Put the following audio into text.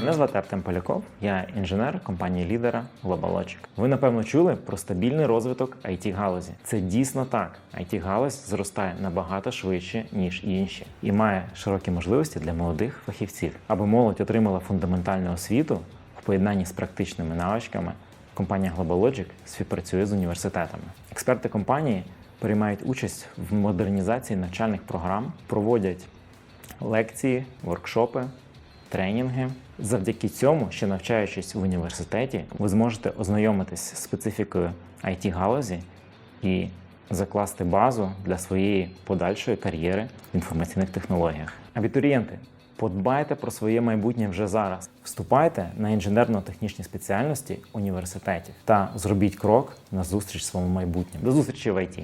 Мене звати Артем Поляков, я інженер компанії лідера GlobalLogic. Ви напевно чули про стабільний розвиток it галузі. Це дійсно так. it галузь зростає набагато швидше ніж інші, і має широкі можливості для молодих фахівців, аби молодь отримала фундаментальну освіту в поєднанні з практичними навичками. Компанія GlobalLogic співпрацює з університетами. Експерти компанії приймають участь в модернізації навчальних програм, проводять лекції, воркшопи, тренінги. Завдяки цьому, ще навчаючись в університеті, ви зможете ознайомитись з специфікою it галузі і закласти базу для своєї подальшої кар'єри в інформаційних технологіях. Абітурієнти, подбайте про своє майбутнє вже зараз. Вступайте на інженерно-технічні спеціальності університетів та зробіть крок на зустріч своєму майбутньому. До зустрічі в ІТ.